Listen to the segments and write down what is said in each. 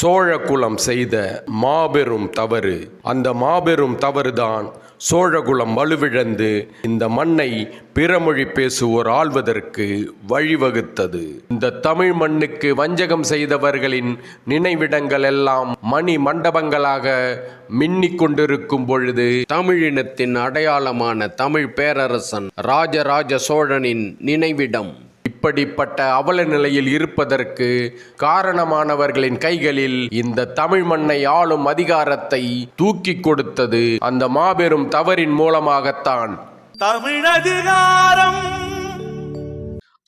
சோழகுலம் செய்த மாபெரும் தவறு. அந்த மாபெரும் தவறுதான் சோழகுலம் வலுவிழந்து இந்த மண்ணை பிறமொழி பேசுவோர் ஆள்வதற்கு வழிவகுத்தது. இந்த தமிழ் மண்ணுக்கு வஞ்சகம் செய்தவர்களின் நினைவிடங்கள் எல்லாம் மணி மண்டபங்களாக மின்னிக் கொண்டிருக்கும் பொழுது தமிழினத்தின் அடையாளமான தமிழ் பேரரசன் ராஜராஜ சோழனின் நினைவிடம் இப்படிப்பட்ட அவல நிலையில் இருப்பதற்கு காரணமானவர்களின் கைகளில் இந்த தமிழ் மண்ணை ஆளும் அதிகாரத்தை தூக்கி கொடுத்தது அந்த மாபெரும் தவறின் மூலமாகத்தான். தமிழதிகாரம்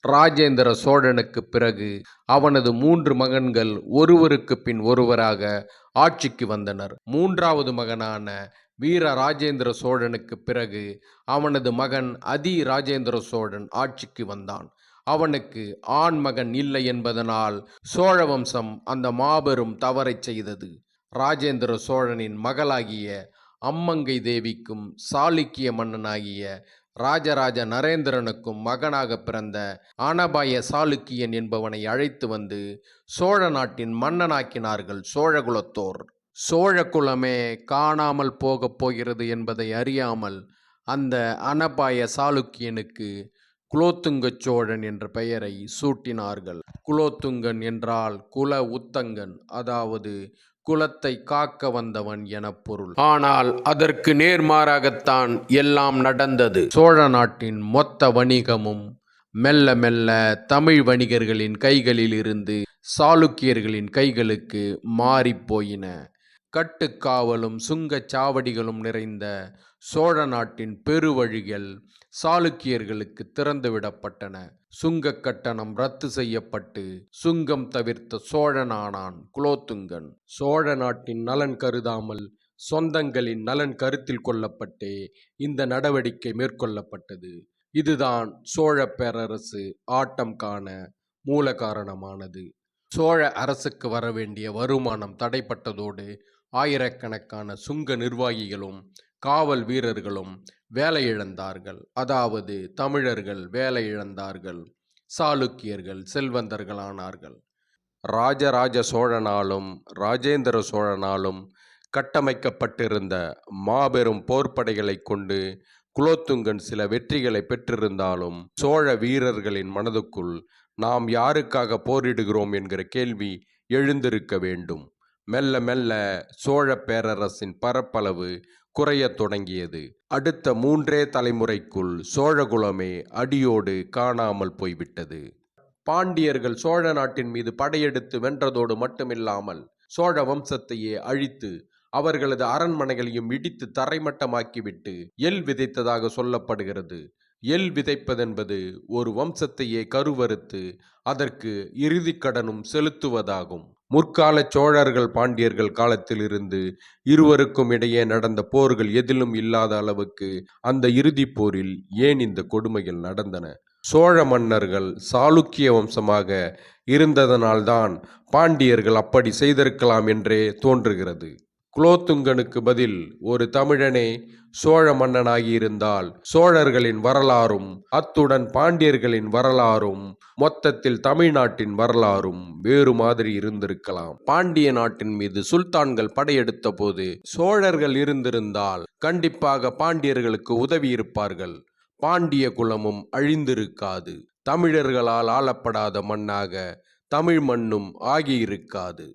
ராஜேந்திர சோழனுக்கு பிறகு அவனது மூன்று மகன்கள் ஒருவருக்கு பின் ஒருவராக ஆட்சிக்கு வந்தனர். மூன்றாவது மகனான வீர ராஜேந்திர சோழனுக்கு பிறகு அவனது மகன் அதி ராஜேந்திர சோழன் ஆட்சிக்கு வந்தான். அவனுக்கு ஆண் மகன் இல்லை என்பதனால் சோழ வம்சம் அந்த மாபெரும் தவறைச் செய்தது. ராஜேந்திர சோழனின் மகளாகிய அம்மங்கை தேவிக்கும் சாளுக்கிய மன்னனாகிய ராஜராஜ நரேந்திரனுக்கும் மகனாக பிறந்த ஆனபாய சாளுக்கியன் என்பவனை அழைத்து வந்து சோழ நாட்டின் மன்னனாக்கினார்கள் சோழகுலத்தோர். சோழ குலமே காணாமல் போகப் போகிறது என்பதை அறியாமல் அந்த அனபாய சாளுக்கியனுக்கு குலோத்துங்க சோழன் என்ற பெயரை சூட்டினார்கள். குலோத்துங்கன் என்றால் குல உத்தங்கன் அதாவது குலத்தை காக்க வந்தவன் என பொருள். ஆனால் அதற்கு நேர்மாறாகத்தான் எல்லாம் நடந்தது. சோழ நாட்டின் மொத்த வணிகமும் மெல்ல மெல்ல தமிழ் வணிகர்களின் கைகளில் இருந்து சாளுக்கியர்களின் கைகளுக்கு மாறிப்போயின கட்டுக்காவலும் சுங்கச் சாவடிகளும் நிறைந்த சோழ நாட்டின் பெருவழிகள் சாளுக்கியர்களுக்கு திறந்துவிடப்பட்டன. சுங்கக் கட்டணம் ரத்து செய்யப்பட்டு சுங்கம் தவிர்த்த சோழனானான் குலோத்துங்கன். சோழ நாட்டின் நலன் கருதாமல் சொந்தங்களின் நலன் கருத்தில் கொள்ளப்பட்டே இந்த நடவடிக்கை மேற்கொள்ளப்பட்டது. இதுதான் சோழ பேரரசு ஆட்டம் காண மூல காரணமானது சோழ அரசுக்கு வரவேண்டிய வருமானம் தடைப்பட்டதோடு ஆயிரக்கணக்கான சுங்க நிர்வாகிகளும் காவல் வீரர்களும் வேலை இழந்தார்கள். அதாவது தமிழர்கள் வேலை இழந்தார்கள். சாளுக்கியர்கள் செல்வந்தர்களானார்கள் ராஜராஜ சோழனாலும் ராஜேந்திர சோழனாலும் கட்டமைக்கப்பட்டிருந்த மாபெரும் போர்ப்படைகளைக் கொண்டு குலோத்துங்கன் சில வெற்றிகளை பெற்றிருந்தாலும் சோழ வீரர்களின் மனதுக்குள் நாம் யாருக்காக போரிடுகிறோம் என்கிற கேள்வி எழுந்திருக்க வேண்டும். மெல்ல மெல்ல சோழ பேரரசின் பரப்பளவு குறையத் தொடங்கியது. அடுத்த மூன்றே தலைமுறைக்குள் சோழகுலமே அடியோடு காணாமல் போய்விட்டது. பாண்டியர்கள் சோழ நாட்டின் மீது படையெடுத்து வென்றதோடு மட்டுமில்லாமல் சோழ வம்சத்தையே அழித்து அவர்களது அரண்மனைகளையும் இடித்து தரைமட்டமாக்கிவிட்டு எல் விதைத்ததாக சொல்லப்படுகிறது. எல் விதைப்பதென்பது ஒரு வம்சத்தையே கருவறுத்து அதற்கு இறுதிக்கடனும் செலுத்துவதாகும். முற்கால சோழர்கள் பாண்டியர்கள் காலத்திலிருந்து இருவருக்கும் இடையே நடந்த போர்கள் எதிலும் இல்லாத அளவுக்கு அந்த இறுதிப் போரில் ஏன் இந்த கொடுமைகள் நடந்தன? சோழ மன்னர்கள் சாளுக்கிய வம்சமாக இருந்ததனால்தான் பாண்டியர்கள் அப்படி செய்திருக்கலாம் என்றே தோன்றுகிறது. குலோத்துங்கனுக்கு பதில் ஒரு தமிழனே சோழ மன்னனாகியிருந்தால் சோழர்களின் வரலாறும் அத்துடன் பாண்டியர்களின் வரலாறும் மொத்தத்தில் தமிழ்நாட்டின் வரலாறும் வேறு மாதிரி இருந்திருக்கலாம். பாண்டிய நாட்டின் மீது சுல்தான்கள் படையெடுத்த போது சோழர்கள் இருந்திருந்தால் கண்டிப்பாக பாண்டியர்களுக்கு உதவி இருப்பார்கள். பாண்டிய குலமும் அழிந்திருக்காது. தமிழர்களால் ஆளப்படாத மண்ணாக தமிழ் மண்ணும் ஆகியிருக்காது.